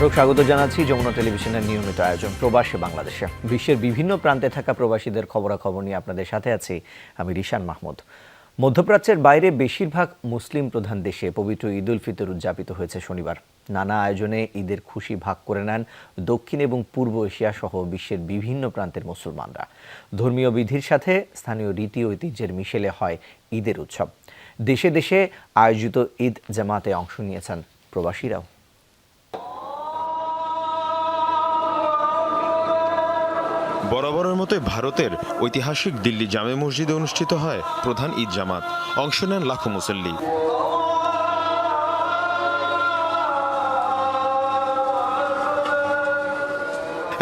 দর্শক, স্বাগত জানাচ্ছি যমুনা টেলিভিশনের নিয়মিত আয়োজন প্রবাসে বাংলাদেশে। বিশ্বের বিভিন্ন প্রান্তে থাকা প্রবাসীদের খবরাখবর নিয়ে আপনাদের সাথে আছি আমি রিশান মাহমুদ। মধ্যপ্রাচ্যের বাইরে বেশিরভাগ মুসলিম প্রধান দেশে পবিত্র ঈদ উল ফিতর উদযাপিত হয়েছে শনিবার। নানা আয়োজনে ঈদের খুশি ভাগ করে নেন দক্ষিণ এবং পূর্ব এশিয়া সহ বিশ্বের বিভিন্ন প্রান্তের মুসলমানরা। ধর্মীয় বিধির সাথে স্থানীয় রীতি ঐতিহ্যের মিশেলে হয় ঈদের উৎসব। দেশে দেশে আয়োজিত ঈদ জামাতে অংশ নিয়েছেন প্রবাসীরাও। বরাবরের মতোই ভারতের ঐতিহাসিক দিল্লি জামে মসজিদে অনুষ্ঠিত হয় প্রধান ঈদ জামাত। অংশ নেন লাখো মুসল্লি।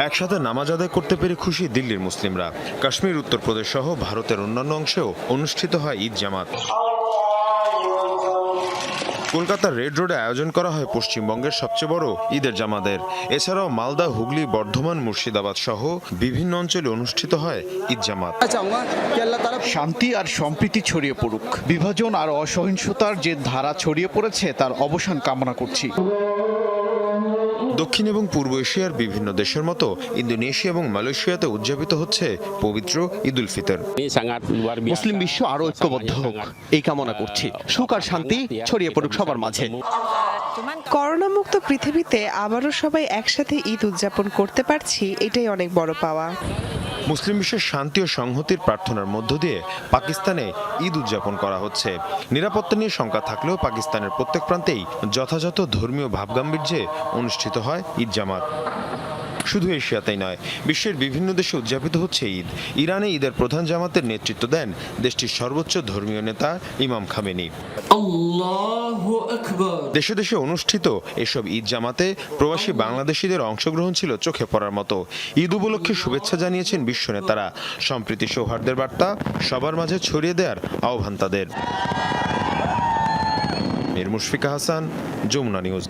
একসাথে নামাজ আদায় করতে পেরে খুশি দিল্লির মুসলিমরা। কাশ্মীর, উত্তরপ্রদেশ সহ ভারতের অন্যান্য অংশেও অনুষ্ঠিত হয় ঈদ জামাত। কলকাতার রেড রোডে আয়োজন করা হয় পশ্চিমবঙ্গের সবচেয়ে বড় ঈদের জামাদের এছাড়াও মালদা, হুগলি, বর্ধমান, মুর্শিদাবাদ সহ বিভিন্ন অঞ্চলে অনুষ্ঠিত হয় ঈদ জামাত। শান্তি আর সম্প্রীতি ছড়িয়ে পড়ুক। বিভাজন আর অসহিংসতার যে ধারা ছড়িয়ে পড়েছে, তার অবসান কামনা করছি। দক্ষিণ এবং পূর্ব এশিয়ার বিভিন্ন দেশের মতো ইন্দোনেশিয়া এবং মালয়েশিয়াতে উদযাপিত হচ্ছে পবিত্র ঈদ উল ফিতর। মুসলিম বিশ্ব আরও ঐক্যবদ্ধ হোক। এই কামনা করছি। সুখ আর শান্তি ছড়িয়ে পড়ুক সবার মাঝে। করোনা মুক্ত পৃথিবীতে আবারও সবাই একসাথে ঈদ উদযাপন করতে পারছি এটাই অনেক বড় পাওয়া। মুসলিম বিশ্বের শান্তি ও সংহতির প্রার্থনার মধ্য দিয়ে পাকিস্তানে ঈদ উদযাপন করা হচ্ছে। নিরাপত্তা নিয়ে শঙ্কা থাকলেও পাকিস্তানের প্রত্যেক প্রান্তেই যথাযথ ধর্মীয় ভাবগাম্ভীর্যে অনুষ্ঠিত হয় ঈদ জামাত। শুধু এশিয়াতেই নয় বিশ্বের বিভিন্ন দেশে উদযাপিত হচ্ছে ঈদ। ইরানে ঈদের প্রধান জামাতের নেতৃত্ব দেন দেশটির সর্বোচ্চ ধর্মীয় নেতা ইমাম খামেনি। দেশে দেশে অনুষ্ঠিত এসব ঈদ জামাতে প্রবাসী বাংলাদেশিদের অংশগ্রহণ ছিল চোখে পড়ার মতো। ঈদ উপলক্ষে শুভেচ্ছা জানিয়েছেন বিশ্ব নেতারা। সম্প্রীতি সৌহার্দ্যের বার্তা সবার মাঝে ছড়িয়ে দেওয়ার আহ্বান তাদের। মীর মুশফিকা হাসান যমুনা নিউজ।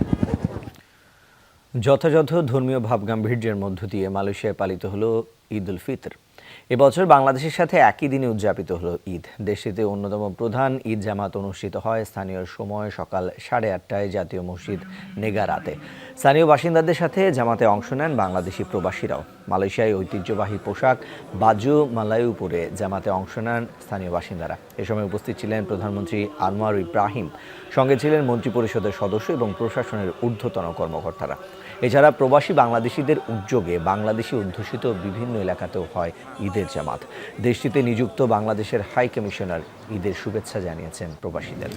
যথাযথ ধর্মীয় ভাবগাম্ভীর্যের মধ্য দিয়ে মালয়েশিয়ায় পালিত হলো ঈদ উল ফিতর। এবছর বাংলাদেশের সাথে একই দিনে উদযাপিত হলো ঈদ। দেশটিতে অন্যতম প্রধান ঈদ জামাত অনুষ্ঠিত হয় স্থানীয় সময় সকাল সাড়ে আটটায় জাতীয় মসজিদ নেগারাতে স্থানীয় বাসিন্দাদের সাথে জামাতে অংশ নেন বাংলাদেশি প্রবাসীরাও। মালয়েশিয়ায় ঐতিহ্যবাহী পোশাক বাজু মালায়ু পরে জামাতে অংশ নেন স্থানীয় বাসিন্দারা। এ সময় উপস্থিত ছিলেন প্রধানমন্ত্রী আনোয়ার ইব্রাহিম। সঙ্গে ছিলেন মন্ত্রিপরিষদের সদস্য এবং প্রশাসনের ঊর্ধ্বতন কর্মকর্তারা। এছাড়া প্রবাসী বাংলাদেশিদের উদ্যোগে বাংলাদেশি অধ্যুষিত বিভিন্ন এলাকাতেও হয় ঈদের জামাত। দেশটিতে নিযুক্ত বাংলাদেশের হাই কমিশনার ঈদের শুভেচ্ছা জানিয়েছেন প্রবাসীদের।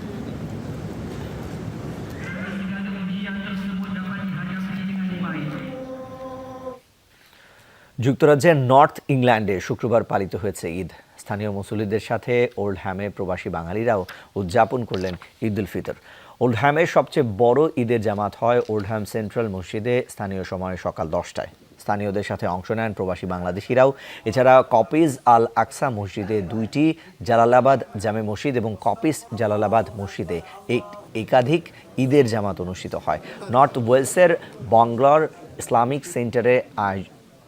যুক্তরাজ্যের নর্থ ইংল্যান্ডে শুক্রবার পালিত হয়েছে ঈদ। স্থানীয় মুসল্লিদের সাথে ওল্ড হ্যামে প্রবাসী বাঙালিরাও উদযাপন করলেন ঈদ ফিতর। ওল্ড হ্যামের সবচেয়ে বড় ঈদের জামাত হয় ওল্ড হ্যাম সেন্ট্রাল মসজিদে স্থানীয় সময় সকাল দশটায়। স্থানীয়দের সাথে অংশ নেন প্রবাসী বাংলাদেশিরাও। এছাড়া কপিজ আল আকসা মসজিদে দুইটি, জালালাবাদ জামে মসজিদ এবং কপিস জালালাবাদ মসজিদে এক- একাধিক ঈদের জামাত অনুষ্ঠিত হয়। নর্থ ওয়েলসের বংলর ইসলামিক সেন্টারে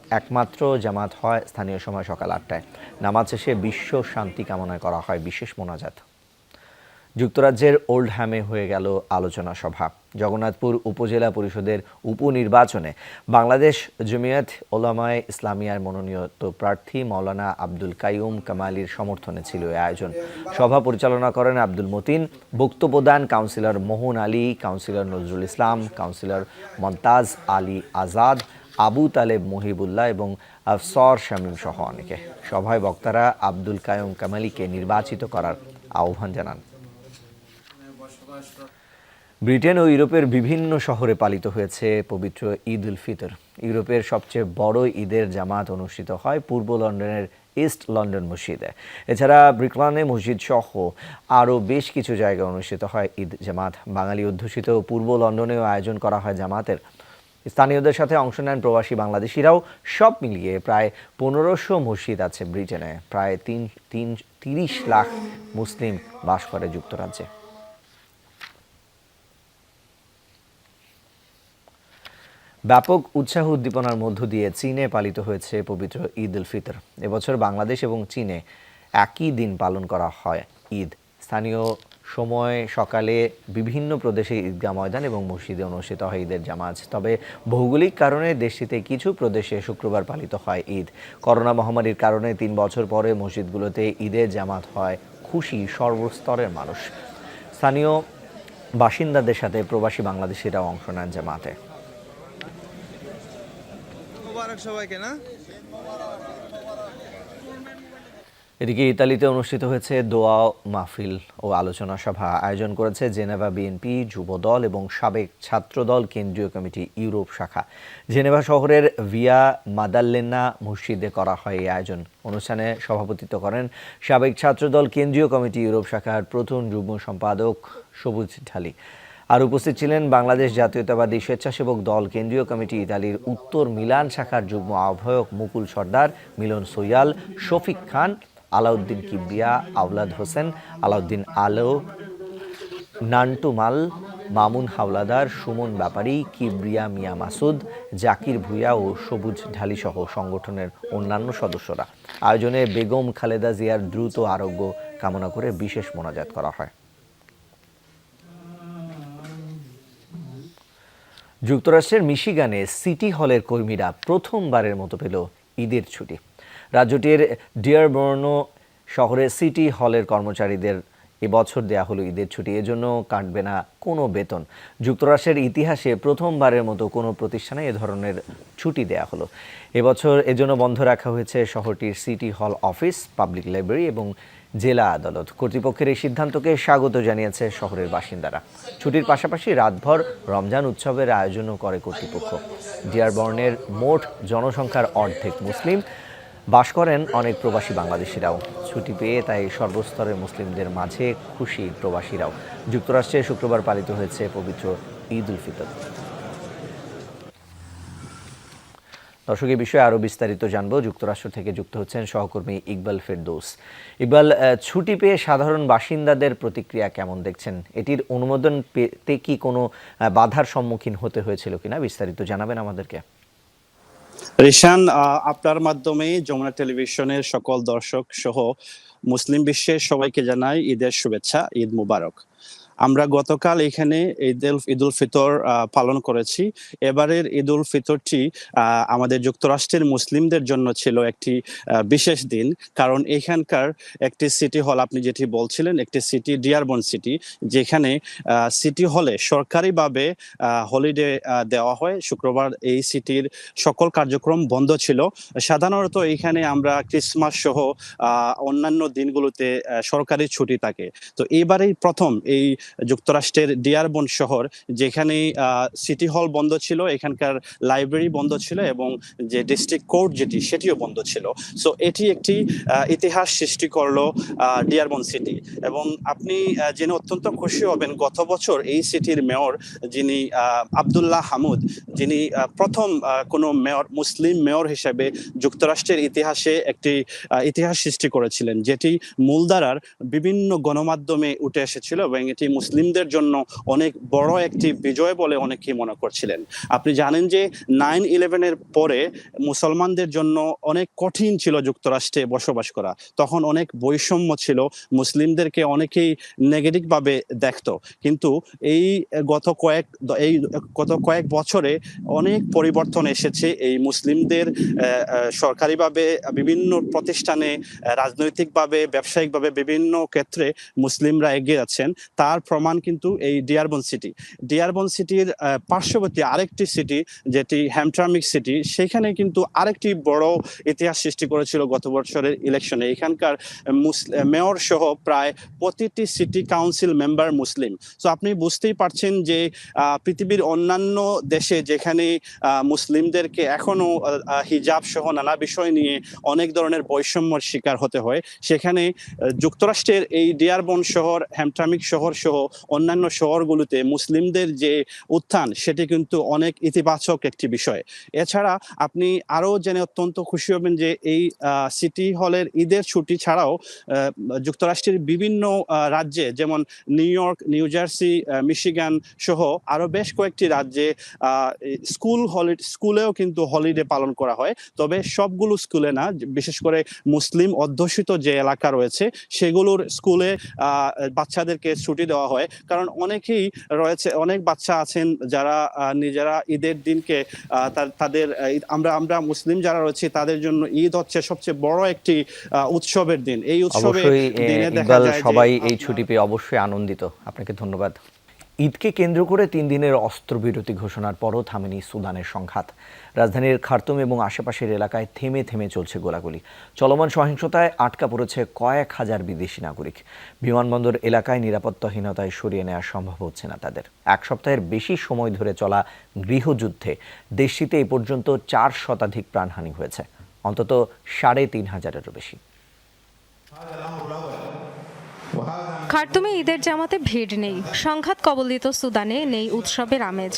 একমাত্র জামাত হয় স্থানীয় সময় সকাল আটটায়। নামাজ শেষে বিশ্ব শান্তি কামনা করা হয় বিশেষ মোনাজাত। যুক্তরাজ্যের ওল্ড হ্যামে হয়ে গেল আলোচনা সভা। জগন্নাথপুর উপজেলা পরিষদের উপনির্বাচনে বাংলাদেশ জমিয়ত ওলামায় ইসলামিয়ার মনোনীত প্রার্থী মৌলানা আব্দুল কাইয়ুম কামালির সমর্থনে ছিল এই আয়োজন। সভা পরিচালনা করেন আব্দুল মতিন। বক্তব্য দেন councillor Mohan Ali, councillor Nazrul Islam, councillor Montaj Ali Azad, Abu Taleb Mohibullah এবং আফসর শামীম সহ অনেকে। সভায় বক্তারা আব্দুল কায়ুম কামালিকে নির্বাচিত করার আহ্বান জানান। ব্রিটেন ও ইউরোপের বিভিন্ন শহরে পালিত হয়েছে পবিত্র ঈদ উল ফিতর। ইউরোপের সবচেয়ে বড় ঈদের জামাত অনুষ্ঠিত হয় পূর্ব লন্ডনের ইস্ট লন্ডন মসজিদে। এছাড়া ব্রিকলানে মসজিদ সহ আরও বেশ কিছু জায়গায় অনুষ্ঠিত হয় ঈদ জামাত। বাঙালি অধ্যুষিত পূর্ব লন্ডনেও আয়োজন করা হয় জামাতের। স্থানীয়দের সাথে অংশ নেন প্রবাসী বাংলাদেশিরাও। সব মিলিয়ে প্রায় পনেরোশো মসজিদ আছে ব্রিটেনে। প্রায় তিন তিন, তিরিশ লাখ মুসলিম বাস করে যুক্তরাজ্যে। ব্যাপক উৎসাহ উদ্দীপনার মধ্য দিয়ে চীনে পালিত হয়েছে পবিত্র ঈদ উল ফিতর। এবছর বাংলাদেশ এবং চীনে একই দিন পালন করা হয় ঈদ। স্থানীয় সময় সকালে বিভিন্ন প্রদেশে ঈদগাহ ময়দান এবং মসজিদে অনুষ্ঠিত হয় ঈদের জামাজ তবে ভৌগোলিক কারণে দেশটিতে কিছু প্রদেশে শুক্রবার পালিত হয় ঈদ। করোনা মহামারীর কারণে তিন বছর পরে মসজিদগুলোতে ঈদের জামাত হয় খুশি সর্বস্তরের মানুষ। স্থানীয় বাসিন্দাদের সাথে প্রবাসী বাংলাদেশিরাও অংশ নেন জামাতে। মোবারক সবাইকে, না? এদিকে ইতালিতে অনুষ্ঠিত হয়েছে দোয়া মাহফিল ও আলোচনা সভা। আয়োজন করেছে জেনেভা বিএনপি যুবদল এবং সাবেক ছাত্রদল কেন্দ্রীয় কমিটি, ইউরোপ শাখা। জেনেভা শহরের ভিয়া মাদাল্লেনা মসজিদে করা হয় এই আয়োজন। অনুষ্ঠানে সভাপতিত্ব করেন সাবেক ছাত্রদল কেন্দ্রীয় কমিটি, ইউরোপ শাখার প্রথম যুগ্ম সম্পাদক সবুজ ঢালি। আর উপস্থিত ছিলেন বাংলাদেশ জাতীয়তাবাদী স্বেচ্ছাসেবক দল কেন্দ্রীয় কমিটি ইতালির উত্তর মিলান শাখার যুগ্ম আহ্বায়ক মুকুল সর্দার, মিলন সৈয়াল, শফিক খান, আলাউদ্দিন কিবরিয়া, আওলাদ হোসেন, আলাউদ্দিন আলো নান্টুমাল মামুন হাওলাদার, সুমন ব্যাপারী, কিবরিয়া মিয়া মাসুদ, জাকির ভুইয়া ও সবুজ ঢালি সহ সংগঠনের অন্যান্য সদস্যরা। আয়োজনে বেগম খালেদা জিয়ার দ্রুত আরোগ্য কামনা করে বিশেষ মোনাজাত করা হয়। যুক্তরাষ্ট্রের মিশিগানে সিটি হলের কর্মীরা প্রথমবারের মতো পেল ঈদের ছুটি। রাজ্যটির ডিয়ারবর্ন শহরের সিটি হলের কর্মচারীদের এবছর দেয়া হলো ঈদের ছুটি। এজন্য কাটবে না কোনো বেতন। যুক্তরাষ্ট্রের ইতিহাসে প্রথমবারের মতো কোনো প্রতিষ্ঠানে এ ধরনের ছুটি দেয়া হলো। এবছর এজন্য বন্ধ রাখা হয়েছে শহরটির সিটি হল অফিস, পাবলিক লাইব্রেরি এবং জেলা আদালত কর্তৃপক্ষের এই সিদ্ধান্তকে স্বাগত জানিয়েছে শহরের বাসিন্দারা। ছুটির পাশাপাশি রাতভর রমজান উৎসবের আয়োজনও করে কর্তৃপক্ষ। ডিয়ারবর্নের মোট জনসংখ্যার অর্ধেক মুসলিম। বাস করেন অনেক প্রবাসী বাংলাদেশিরাও। ছুটি পেয়ে তাই সর্বস্তরের মুসলিমদের মাঝে খুশি প্রবাসীরাও। যুক্তরাষ্ট্রে শুক্রবার পালিত হয়েছে পবিত্র ঈদ উল ফিতর। দর্শক, এই বিষয়ে আরও বিস্তারিত জানব। যুক্তরাষ্ট্র থেকে যুক্ত হচ্ছেন সহকর্মী ইকবাল ফেরদৌস। ইকবাল ছুটি পেয়ে সাধারণ বাসিন্দাদের প্রতিক্রিয়া কেমন দেখছেন? এটির অনুমোদন পেতে কি কোনো বাধার সম্মুখীন হতে হয়েছিল কিনা? বিস্তারিত জানাবেন আমাদেরকে। রিশান আপনার মাধ্যমে যমুনা টেলিভিশনের সকল দর্শক সহ মুসলিম বিশ্বের সবাইকে জানাই ঈদের শুভেচ্ছা, ঈদ মুবারক। আমরা গতকাল এখানে ঈদুল উল ঈদ উল ফিতর পালন করেছি। এবারের ঈদ উল ফিতরটি আমাদের যুক্তরাষ্ট্রের মুসলিমদের জন্য ছিল একটি বিশেষ দিন। কারণ এখানকার একটি সিটি হল, আপনি যেটি বলছিলেন, একটি সিটি, ডিয়ারবন সিটি, যেখানে সিটি হলে সরকারিভাবে হলিডে দেওয়া হয়। শুক্রবার এই সিটির সকল কার্যক্রম বন্ধ ছিল। সাধারণত এখানে আমরা ক্রিসমাস সহ অন্যান্য দিনগুলোতে সরকারি ছুটি থাকে। তো এবারেই প্রথম এই যুক্তরাষ্ট্রের ডিয়ারবন শহর যেখানে সিটি হল বন্ধ ছিল, এখানকার লাইব্রেরি বন্ধ ছিল এবং যে ডিস্ট্রিক্ট কোর্ট যেটি, সেটিও বন্ধ ছিল। সো এটি একটি ইতিহাস সৃষ্টি করল ডিয়ারবন সিটি এবং আপনি জেনে অত্যন্ত খুশি হবেন, গত বছর এই সিটির মেয়র যিনি আবদুল্লাহ হামুদ, যিনি প্রথম কোনো মেয়র মুসলিম মেয়র হিসেবে যুক্তরাষ্ট্রের ইতিহাসে একটি ইতিহাস সৃষ্টি করেছিলেন, যেটি মূলধারার বিভিন্ন গণমাধ্যমে উঠে এসেছিল এবং এটি মুসলিমদের জন্য অনেক বড় একটি বিজয় বলে অনেকে মনে করছিলেন। আপনি জানেন যে নাইন ইলেভেনের পরে মুসলমানদের জন্য অনেক কঠিন ছিল যুক্তরাষ্ট্রে বসবাস করা। তখন অনেক বৈষম্য ছিল, মুসলিমদেরকে অনেকেই নেগেটিভভাবে দেখত। কিন্তু এই গত কয়েক, এই গত কয়েক বছরে অনেক পরিবর্তন এসেছে। এই মুসলিমদের সরকারিভাবে বিভিন্ন প্রতিষ্ঠানে, রাজনৈতিকভাবে, ব্যবসায়িকভাবে বিভিন্ন ক্ষেত্রে মুসলিমরা এগিয়ে যাচ্ছেন। তার প্রমাণ কিন্তু এই ডিয়ারবন সিটি ডিয়ারবন সিটির পার্শ্ববর্তী আরেকটি সিটি যেটি হ্যামট্রামিক সিটি সেখানে কিন্তু আরেকটি বড় ইতিহাস সৃষ্টি করেছিল গত বছরের ইলেকশনে এখানকার মেয়র সহ প্রায় প্রতিটি সিটি কাউন্সিল মেম্বার মুসলিম। সো আপনি বুঝতেই পারছেন যে পৃথিবীর অন্যান্য দেশে যেখানে মুসলিমদেরকে এখনও হিজাব সহ নানা বিষয় নিয়ে অনেক ধরনের বৈষম্যর শিকার হতে হয়, সেখানে যুক্তরাষ্ট্রের এই ডিয়ারবন শহর হ্যামট্রামিক শহর সহ সহ অন্যান্য শহরগুলোতে মুসলিমদের যে উত্থান, সেটি কিন্তু অনেক ইতিবাচক একটি বিষয়। এছাড়া আপনি আরও জেনে অত্যন্ত খুশি হবেন যে এই সিটি হলের ঈদের ছুটি ছাড়াও যুক্তরাষ্ট্রের বিভিন্ন রাজ্যে যেমন New York, New Jersey Michigan সহ আরও বেশ কয়েকটি রাজ্যে স্কুল হলি, স্কুলেও কিন্তু হলিডে পালন করা হয়। তবে সবগুলো স্কুলে না, বিশেষ করে মুসলিম অধ্যুষিত যে এলাকা রয়েছে, সেগুলোর স্কুলে বাচ্চাদেরকে ছুটি দেওয়া হয়। কারণ অনেকেই রয়েছে অনেক বাচ্চা আছেন যারা আহ, নিজেরা ঈদের দিনকে আহ, তাদের আমরা আমরা মুসলিম যারা রয়েছে তাদের জন্য ঈদ হচ্ছে সবচেয়ে বড় একটি আহ, উৎসবের দিন। এই উৎসবে দিনে দেখা যায় সবাই এই ছুটি পেয়ে অবশ্যই আনন্দিত। আপনাকে ধন্যবাদ। ঈদকে কেন্দ্র করে তিন দিনের অস্ত্রবিরতি ঘোষণার পরও থামেনি সুদানের সংঘাত। রাজধানীর খার্তুম এবং আশেপাশের এলাকায় থেমে থেমে চলছে গোলাগুলি। চলমান সহিংসতায় আটকা পড়েছে কয়েক হাজার বিদেশি নাগরিক। বিমানবন্দর এলাকায় নিরাপত্তাহীনতায় সরিয়ে নেওয়া সম্ভব হচ্ছে না তাদের। এক সপ্তাহের বেশি সময় ধরে চলা গৃহযুদ্ধে দেশটিতে এ পর্যন্ত চার শতাধিক প্রাণহানি হয়েছে। অন্তত সাড়ে তিন হাজারেরও বেশি। খার্তুমে ঈদের জামাতে ভিড় নেই। সংঘাত কবলিত সুদানে নেই উৎসবের আমেজ।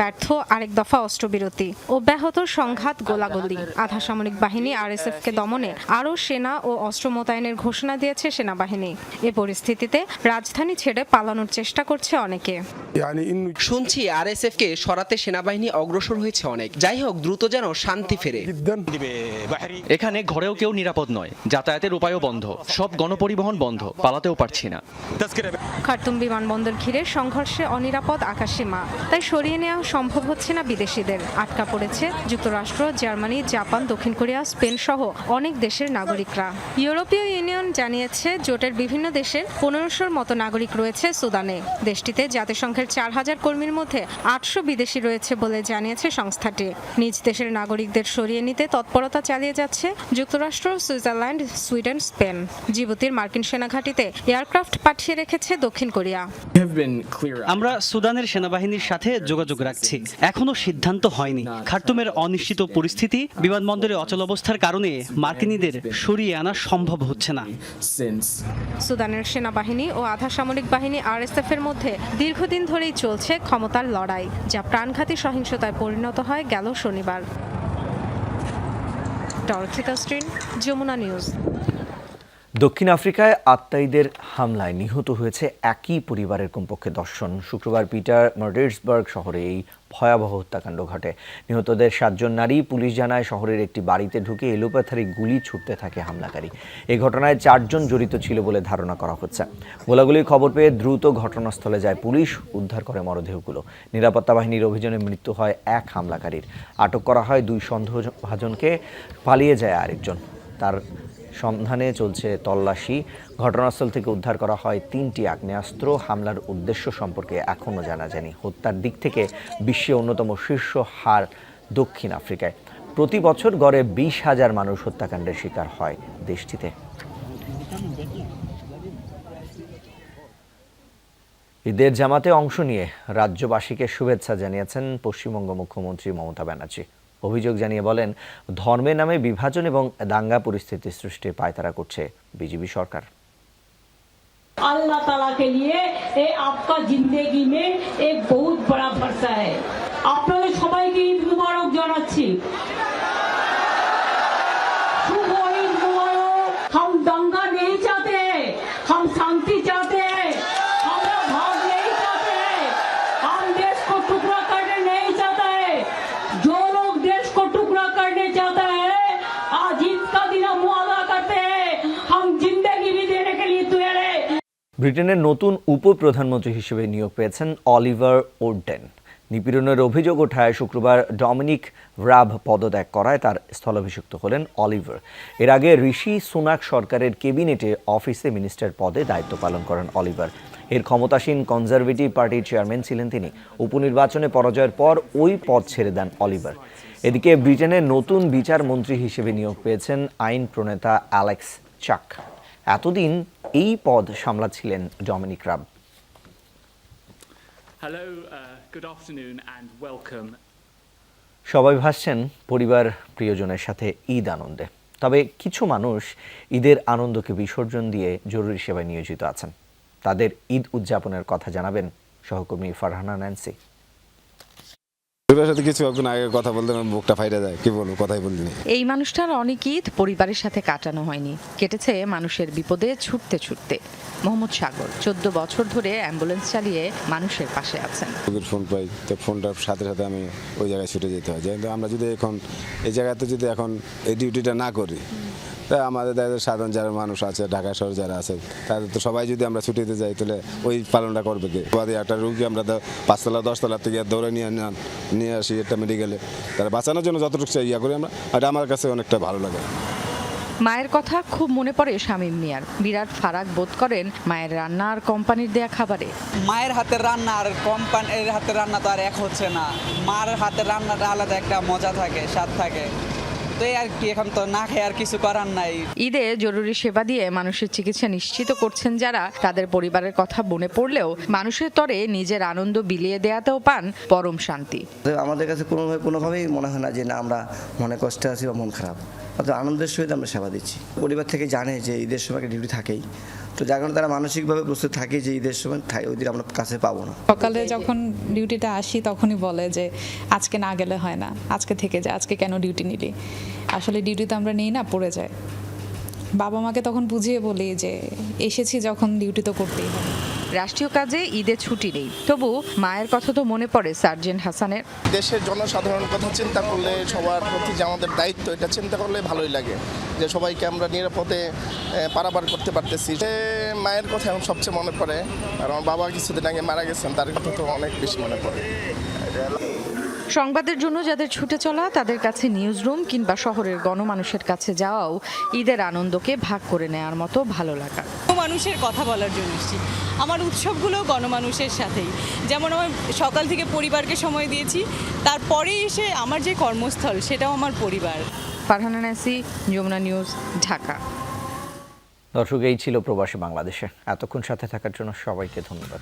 ব্যর্থ আরেক দফা অস্ত্রবিরতি। অব্যাহত সংঘাত গোলাগুলি। আধা সামরিক বাহিনী আর কে দমনে আরও সেনা ও অস্ত্র মোতায়েনের ঘোষণা দিয়েছে সেনাবাহিনী। এ পরিস্থিতিতে রাজধানী ছেড়ে পালানোর চেষ্টা করছে অনেকে। শুনছি আর এস কে সরাতে সেনাবাহিনী অগ্রসর হয়েছে অনেক। যাই হোক দ্রুত যেন শান্তি ফেরে। এখানে ঘরেও কেউ নিরাপদ নয়। যাতায়াতের উপায়ও বন্ধ। সব গণপরিবহন বন্ধ। পালাতেও পারছি না। খার্তুম বিমানবন্দর ঘিরে সংঘর্ষে অনিরাপদ আকাশসীমা। তাই সরিয়ে নেওয়া সম্ভব হচ্ছে না বিদেশিদের। আটকা পড়েছে যুক্তরাষ্ট্র জার্মানি জাপান দক্ষিণ কোরিয়া স্পেন সহ অনেক দেশের নাগরিকরা। ইউরোপীয় ইউনিয়ন জানিয়েছে জোটের বিভিন্ন দেশের পনেরোশোর মতো নাগরিক রয়েছে সুদানে। দেশটিতে জাতিসংঘের চার হাজার কর্মীর মধ্যে আটশো বিদেশি রয়েছে বলে জানিয়েছে সংস্থাটি। নিজ দেশের নাগরিকদের সরিয়ে নিতে তৎপরতা চালিয়ে যাচ্ছে যুক্তরাষ্ট্র সুইজারল্যান্ড সুইডেন স্পেন। জিবুতির মার্কিন সেনাঘাঁটিতে এয়ারক্রাফট পাঠিয়ে রেখেছে দক্ষিণ কোরিয়া। আমরা সুদানের সেনাবাহিনীর সাথে যোগাযোগ রাখছি এখনও সিদ্ধান্ত হয়নি। খার্তুমের অনিশ্চিত পরিস্থিতি বিমানবন্দরে অচল অবস্থার কারণে মার্কিনীদের সরিয়ে আনা সম্ভব হচ্ছে না। সুদানের সেনাবাহিনী ও আধা সামরিক বাহিনী আরএসএফ এর মধ্যে দীর্ঘদিন ধরেই চলছে ক্ষমতার লড়াই যা প্রাণঘাতী সহিংসতায় পরিণত হয় গেল শনিবার। ডরথিকা স্ট্রিন যমুনা নিউজ দক্ষিণ আফ্রিকায় আত্মাইদের হামলায় নিহত হয়েছে একই পরিবারের কমপক্ষে দর্শন শুক্রবার পিটার মার্ডেসবার্গ শহরে এই ভয়াবহ হত্যাকাণ্ড ঘটে। নিহতদের সাতজন নারী পুলিশ জানায় শহরের একটি বাড়িতে ঢুকে এলোপাথারি গুলি ছুটতে থাকে হামলাকারী। এই ঘটনায় চারজন জড়িত ছিল বলে ধারণা করা হচ্ছে। গোলাগুলির খবর পেয়ে দ্রুত ঘটনাস্থলে যায় পুলিশ, উদ্ধার করে মরদেহগুলো। নিরাপত্তা বাহিনীর অভিযানে মৃত্যু হয় এক হামলাকারীর। আটক করা হয় দুই সন্দেহভাজনকে, পালিয়ে যায় আরেকজন। তার সন্ধানে চলছে তল্লাশি। ঘটনাস্থল থেকে উদ্ধার করা হয় তিনটি আগ্নেয়াস্ত্র। হামলার উদ্দেশ্য সম্পর্কে এখনও জানা যায়নি হত্যার দিক থেকে বিশ্বে অন্যতম শীর্ষ হার দক্ষিণ আফ্রিকায়। প্রতি বছর গড়ে বিশ হাজার মানুষ হত্যাকাণ্ডের শিকার হয় দেশটিতে। ঈদের জামাতে অংশ নিয়ে রাজ্যবাসীকে শুভেচ্ছা জানিয়েছেন পশ্চিমবঙ্গ মুখ্যমন্ত্রী মমতা ব্যানার্জি। অভিযোগ জানিয়ে বলেন ধর্মের নামে বিভাজন এবং দাঙ্গা পরিস্থিতি সৃষ্টির পায়তারা করছে বিজেপি সরকার अल्लाह ताला के लिए ये आपका जिंदगी में एक बहुत बड़ा भरसा है আপনাদের ব্রিটেনের নতুন উপপ্রধানমন্ত্রী হিসেবে নিয়োগ পেয়েছেন অলিভার ওর্ডেন। নিপীড়নের অভিযোগ ওঠায় শুক্রবার ডমিনিক রাব পদত্যাগ করায় তার স্থলাভিষিক্ত হলেন অলিভার। এর আগে ঋষি সুনাক সরকারের কেবিনেটে অফিসে মিনিস্টার পদে দায়িত্ব পালন করেন অলিভার। এর ক্ষমতাসীন কনজারভেটিভ পার্টির চেয়ারম্যান ছিলেন তিনি। উপনির্বাচনে পরাজয়ের পর ওই পদ ছেড়ে দেন অলিভার। এদিকে ব্রিটেনের নতুন বিচার মন্ত্রী হিসেবে নিয়োগ পেয়েছেন আইন প্রণেতা অ্যালেক্স চাক। এতদিন এই পদ সামলাচ্ছিলেন Dominic Raab. Uh, good afternoon, and welcome. সবাই ভাসছেন পরিবার প্রিয়জনের সাথে ঈদ আনন্দে। তবে কিছু মানুষ ঈদের আনন্দকে বিসর্জন দিয়ে জরুরি সেবায় নিয়োজিত আছেন। তাদের ঈদ উদযাপনের কথা জানাবেন সহকর্মী ফারহানা ন্যান্সি। পরিবারের সাথে কিছু এখন আগে কথা বলতে বুকটা ফাইটা যায়। কি বলব কথাই বলিনি এই মানুষটার অনেক ঈদ পরিবারের সাথে কাটানো হয়নি। কেটেছে মানুষের বিপদে ছুটতে ছুটতে। মোহাম্মদ সাগর চোদ্দ বছর ধরে অ্যাম্বুলেন্স চালিয়ে মানুষের পাশে আছেন। রোগীর ফোন পাই তো ফোনটার সাথে সাথে আমি ওই জায়গায় ছুটে যেতে হয়। যেহেতু আমরা যদি এখন এই জায়গাতে যদি এখন এই ডিউটিটা না করি তা আমাদের যায় সাধারণ যারা মানুষ আছে ঢাকা শহর যারা আছে তাদের তো সবাই যদি আমরা ছুটিতে যাই তাহলে ওই পালনটা করবে কে? একটা রুগী আমরা তো পাঁচতলা দশতলা থেকে দৌড়ে নিয়ে নিয়ে আসি একটা মেডিকেলে তারা বাঁচানোর জন্য যতটুকু চাই ইয়া করি আমরা এটা আমার কাছে অনেকটা ভালো লাগে। মায়ের কথা খুব মনে পড়ে শামীম মিয়ার। বিরাট ফারাক বোধ করেন মায়ের রান্না আর কোম্পানির দেয়া খাবারে। মায়ের হাতের রান্না আর কোম্পানির হাতের রান্না তো আর এক হচ্ছে না। মার হাতের রান্নাটা আলাদা একটা মজা থাকে স্বাদ থাকে। তো এই আর কি এখন তো না খেয়ে আর কিছু করার নাই। ঈদে জরুরি সেবা দিয়ে মানুষের চিকিৎসা নিশ্চিত করছেন যারা। তাদের পরিবারের কথা মনে পড়লেও মানুষের তরে নিজের আনন্দ বিলিয়ে দেয়াতেও পান পরম শান্তি। আমাদের কাছে কোনোভাবে কোনোভাবেই মনে হয় না যে না আমরা মনে কষ্টে আছি বা মন খারাপ। অর্থাৎ আনন্দের সহিত আমরা সেবা দিচ্ছি। পরিবার থেকে জানে যে ঈদের সময় একটা ডিউটি থাকেই। তো যার কারণে তারা মানসিকভাবে প্রস্তুত থাকে যে ঈদের সময় ওই দিন আমরা কাছে পাবো না। সকালে যখন ডিউটিতে আসি তখনই বলে যে, আজকে না গেলে হয় না, আজকে থেকে যা, আজকে কেন ডিউটি নিলি? আসলে ডিউটি তো আমরা নেই না, পড়ে যায়। বাবা মাকে তখন বুঝিয়ে বলি যে, এসেছি যখন, ডিউটি তো করতেই হবে। রাষ্ট্রীয় কাজে ঈদে ছুটি নেই। তবু মায়ের কথা তো মনে পড়ে সার্জেন্ট হাসানের। দেশের জনসাধারণের কথা চিন্তা করলে সবার প্রতি যে আমাদের দায়িত্ব, এটা চিন্তা করলে ভালোই লাগে যে সবাইকে আমরা নিরাপদে পারাপার করতে পারতেছি। মায়ের কথা এখন সবচেয়ে মনে পড়ে আর আমার বাবা কিছুদিন আগে মারা গেছেন, তার কথা তো অনেক বেশি মনে পড়ে। সংবাদের জন্য যাদের ছুটে চলা তাদের কাছে নিউজ রুম কিংবা শহরের গণমানুষের কাছে যাওয়াও ঈদের আনন্দকে ভাগ করে নেওয়ার মতো ভালো লাগা। মানুষের কথা বলার জন্য এসেছি। আমার উৎসবগুলো গণমানুষের সাথেই। যেমন আমার সকাল থেকে পরিবারকে সময় দিয়েছি তারপরে এসে আমার যে কর্মস্থল সেটাও আমার পরিবার। ফারহানা নাসি যমুনা নিউজ ঢাকা। দর্শক এই ছিল প্রবাসী বাংলাদেশে। এতক্ষণ সাথে থাকার জন্য সবাইকে ধন্যবাদ।